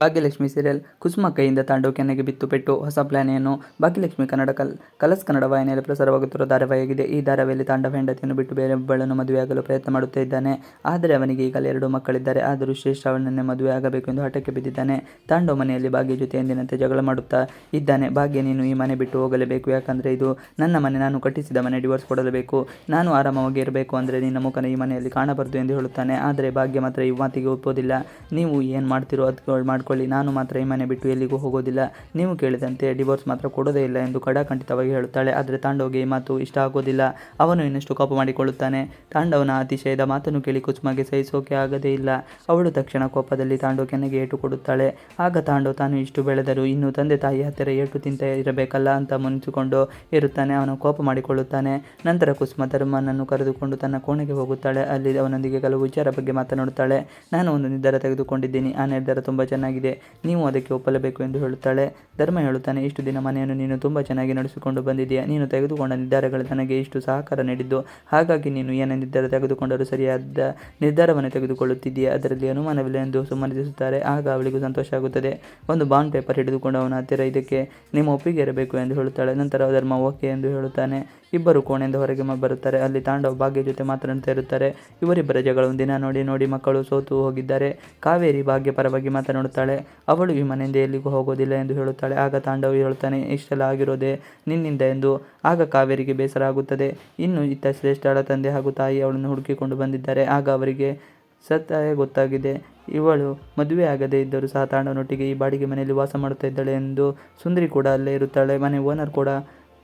Bhagyalakshmi serial ಕುಸುಮ ಕೈಯಿಂದ ತಾಂಡು ಕೆನೆಗೆ ಬಿತ್ತು ಪೆಟ್ಟು ಹೊಸ ಪ್ಲಾನ್ ಏನು ಭಾಗ್ಯಲಕ್ಷ್ಮಿ ಕನ್ನಡ ಕಲ್, ಕಲಸ್ ಕನ್ನಡ ವಾಹಿನಿಯಲ್ಲಿ ಪ್ರಸಾರವಾಗುತ್ತಿರುವ ಧಾರಾವಾಹಿಯಾಗಿದೆ. ಈ ಧಾರಾವಾಹಿಯಲ್ಲಿ ತಾಂಡವ ಹೆಂಡತಿಯನ್ನು ಬಿಟ್ಟು ಬೇರೊಬ್ಬಳನ್ನು ಮದುವೆಯಾಗಲು ಪ್ರಯತ್ನ ಮಾಡುತ್ತಾ ಇದ್ದಾನೆ ಆದರೆ ಅವನಿಗೆ ಈಗಲೇ ಎರಡು ಮಕ್ಕಳಿದ್ದಾರೆ. ಆದರೂ ಶ್ರೇಷ್ಠ ಅವನನ್ನೇ ಮದುವೆ ಆಗಬೇಕು ಎಂದು ಹಠಕ್ಕೆ ಬಿದ್ದಿದ್ದಾನೆ. ತಾಂಡವ ಮನೆಯಲ್ಲಿ ಭಾಗ್ಯ ಜೊತೆ ಎಂದಿನಂತೆ ಜಗಳ ಮಾಡುತ್ತಾ ಇದ್ದಾನೆ. ಭಾಗ್ಯ, ನೀನು ಈ ಮನೆ ಬಿಟ್ಟು ಹೋಗಲೇಬೇಕು. ಯಾಕಂದರೆ ಇದು ನನ್ನ ಮನೆ. ನಾನು ಕಟ್ಟಿಸಿದ ಮನೆ. ಡಿವೋರ್ಸ್ ಕೊಡಲೇಬೇಕು. ನಾನು ಆರಾಮವಾಗಿ ಇರಬೇಕು ಅಂದರೆ ನಿನ್ನ ಮುಖನ ಈ ಮನೆಯಲ್ಲಿ ಕಾಣಬಾರದು ಎಂದು ಹೇಳುತ್ತಾನೆ. ಆದರೆ ಭಾಗ್ಯ ಮಾತ್ರ ಈ ಮಾತಿಗೆ ಒಪ್ಪೋದಿಲ್ಲ. ನೀವು ಏನು ಮಾಡ್ತಿರೋ ಅದು ಮಾಡ್ಕೊಳ್ಳಿ ನಾನು ಮಾತ್ರ ಈ ಮನೆ ಬಿಟ್ಟು ಎಲ್ಲಿಗೂ ಹೋಗೋದಿಲ್ಲ. ನೀವು ಕೇಳಿದಂತೆ ಡಿವೋರ್ಸ್ ಮಾತ್ರ ಕೊಡೋದೇ ಇಲ್ಲ ಎಂದು ಕಡಾಖಂಡಿತವಾಗಿ ಹೇಳುತ್ತಾಳೆ. ಆದರೆ ತಾಂಡವ್ಗೆ ಈ ಮಾತು ಇಷ್ಟ ಆಗೋದಿಲ್ಲ. ಅವನು ಇನ್ನಷ್ಟು ಕೋಪ ಮಾಡಿಕೊಳ್ಳುತ್ತಾನೆ. ತಾಂಡವನ ಅತಿಶಯದ ಮಾತನ್ನು ಕೇಳಿ ಕುಸುಮಗೆ ಸಹಿಸೋಕೆ ಆಗದೇ ಇಲ್ಲ. ಅವಳು ತಕ್ಷಣ ಕೋಪದಲ್ಲಿ ತಾಂಡೋ ಕೆನೆಗೆ ಏಟು ಕೊಡುತ್ತಾಳೆ. ಆಗ ತಾಂಡೋ ತಾನು ಇಷ್ಟು ಬೆಳೆದರೂ ಇನ್ನು ತಂದೆ ತಾಯಿ ಹತ್ತಿರ ಏಟು ತಿಂತ ಇರಬೇಕಲ್ಲ? ಅಂತ ಮುನಿಸಿಕೊಂಡು ಇರುತ್ತಾನೆ ಅವನು ಕೋಪ ಮಾಡಿಕೊಳ್ಳುತ್ತಾನೆ. ನಂತರ ಕುಸುಮ ಧರ್ಮನನ್ನು ಕರೆದುಕೊಂಡು ತನ್ನ ಕೋಣೆಗೆ ಹೋಗುತ್ತಾಳೆ. ಅಲ್ಲಿ ಅವನೊಂದಿಗೆ ಕೆಲವು ವಿಚಾರ ಬಗ್ಗೆ ಮಾತನಾಡುತ್ತಾಳೆ. ನಾನು ಒಂದು ನಿರ್ಧಾರ ತೆಗೆದುಕೊಂಡಿದ್ದೀನಿ. ಆ ನಿರ್ಧಾರ ತುಂಬ ಚೆನ್ನಾಗಿದೆ. ನೀವು ಅದಕ್ಕೆ ಒಪ್ಪಲೇಬೇಕು ಎಂದು ಹೇಳುತ್ತಾಳೆ. ಧರ್ಮ ಹೇಳುತ್ತಾನೆ, ಇಷ್ಟು ದಿನ ಮನೆಯನ್ನು ನೀನು ತುಂಬ ಚೆನ್ನಾಗಿ ನಡೆಸಿಕೊಂಡು ಬಂದಿದೆಯಾ ನೀನು ತೆಗೆದುಕೊಂಡ ನಿರ್ಧಾರಗಳು ನನಗೆ ಇಷ್ಟು ಸಹಕಾರ ನೀಡಿದ್ದು. ಹಾಗಾಗಿ ನೀನು ಏನೇ ನಿರ್ಧಾರ ತೆಗೆದುಕೊಂಡರೂ ಸರಿಯಾದ ನಿರ್ಧಾರವನ್ನು ತೆಗೆದುಕೊಳ್ಳುತ್ತಿದ್ದೀಯಾ? ಅದರಲ್ಲಿ ಅನುಮಾನವಿಲ್ಲ ಎಂದು ಸುಮ್ಮನಿಸುತ್ತಾರೆ. ಆಗ ಅವಳಿಗೂ ಸಂತೋಷ ಆಗುತ್ತದೆ. ಒಂದು ಬಾಂಡ್ ಪೇಪರ್ ಹಿಡಿದುಕೊಂಡು ಅವನ ಹತ್ತಿರ ಇದಕ್ಕೆ ನಿಮ್ಮ ಒಪ್ಪಿಗೆ ಇರಬೇಕು ಎಂದು ಹೇಳುತ್ತಾಳೆ. ನಂತರ ಧರ್ಮ ಓಕೆ ಎಂದು ಹೇಳುತ್ತಾನೆ. ಇಬ್ಬರು ಕೋಣೆಯಿಂದ ಹೊರಗೆ ಬರುತ್ತಾರೆ. ಅಲ್ಲಿ ತಾಂಡವ ಭಾಗ್ಯ ಜೊತೆ ಮಾತನಾಡ್ತಾ ಇರುತ್ತಾರೆ ಇವರಿಬ್ಬರ ಜಗಳ ಒಂದಿನ ನೋಡಿ ನೋಡಿ ಮಕ್ಕಳು ಸೋತು ಹೋಗಿದ್ದಾರೆ. ಕಾವೇರಿ ಭಾಗ್ಯ ಪರವಾಗಿ ಮಾತನಾಡುತ್ತಾಳೆ. ಅವಳು ಈ ಮನೆಯಿಂದ ಎಲ್ಲಿಗೂ ಹೋಗೋದಿಲ್ಲ ಎಂದು ಹೇಳುತ್ತಾಳೆ. ಆಗ ತಾಂಡವ ಹೇಳುತ್ತಾನೆ, ಇಷ್ಟೆಲ್ಲ ಆಗಿರೋದೇ ನಿನ್ನಿಂದ ಎಂದು. ಆಗ ಕಾವೇರಿಗೆ ಬೇಸರ ಆಗುತ್ತದೆ. ಇನ್ನು ಇತ್ತ ಶ್ರೇಷ್ಠಳ ತಂದೆ ಹಾಗೂ ತಾಯಿ ಅವಳನ್ನು ಹುಡುಕಿಕೊಂಡು ಬಂದಿದ್ದಾರೆ. ಆಗ ಅವರಿಗೆ ಸತ್ತಾಯ ಗೊತ್ತಾಗಿದೆ. ಇವಳು ಮದುವೆ ಆಗದೇ ಇದ್ದರೂ ಸಹ ತಾಂಡವನೊಟ್ಟಿಗೆ ಈ ಬಾಡಿಗೆ ಮನೆಯಲ್ಲಿ ವಾಸ ಮಾಡುತ್ತಾ ಇದ್ದಾಳೆ ಎಂದು ಸುಂದರಿ ಕೂಡ ಅಲ್ಲೇ ಇರುತ್ತಾಳೆ. ಮನೆ ಓನರ್ ಕೂಡ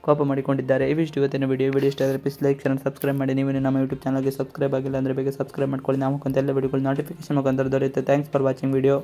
ಕೋಪ ಮಾಡಿಕೊಂಡಿದ್ದಾರೆ. ಇವಿಷ್ಟು ಇವತ್ತಿನ ವಿಡಿಯೋ ವಿಡಿಯೋ ಇಷ್ಟ ಆದರೆ ಪ್ಲೀಸ್ ಲೈಕ್ ಚಾನಲ್ ಸಬ್ಸ್ಕ್ರೈಬ್ ಮಾಡಿ. ನೀವು ನಮ್ಮ ಯೂಟ್ಯೂಬ್ ಚಾನಲ್ಗೆ ಸಬ್ಸ್ಕ್ರೈಬ್ ಆಗಿಲ್ಲ ಅಂದರೆ ಬೇಗ ಸಬ್ಸ್ಕ್ರೈಬ್ ಮಾಡ್ಕೊಳ್ಳಿ. ನಾವು ಎಲ್ಲ ವಿಡಿಯೋಗಳು ನೋಟಿಫಿಕೇಶನ್ ಮುಖಾಂತರ ದೊರೆಯುತ್ತೆ. Thanks for watching video